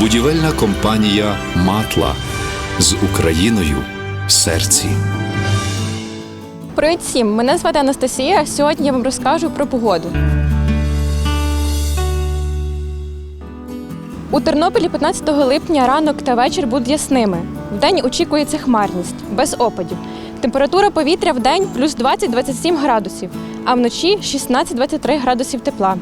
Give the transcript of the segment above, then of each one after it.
Будівельна компанія Матла з Україною в серці. Привіт всім! Мене звати Анастасія. Сьогодні я вам розкажу про погоду. У Тернополі 15 липня ранок та вечір будуть ясними. Вдень очікується хмарність, без опадів. Температура повітря в день плюс 20-27 градусів, а вночі 16-23 градусів тепла.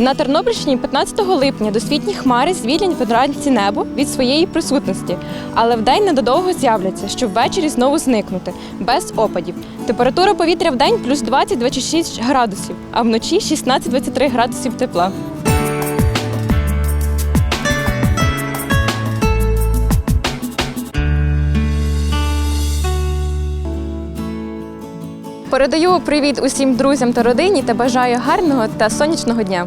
На Тернопільщині 15 липня досвітні хмари звільнять вранці небо від своєї присутності, але вдень недодовго з'являться, щоб ввечері знову зникнути без опадів. Температура повітря вдень плюс 20-26 градусів, а вночі 16-23 градусів тепла. Передаю привіт усім друзям та родині та бажаю гарного та сонячного дня.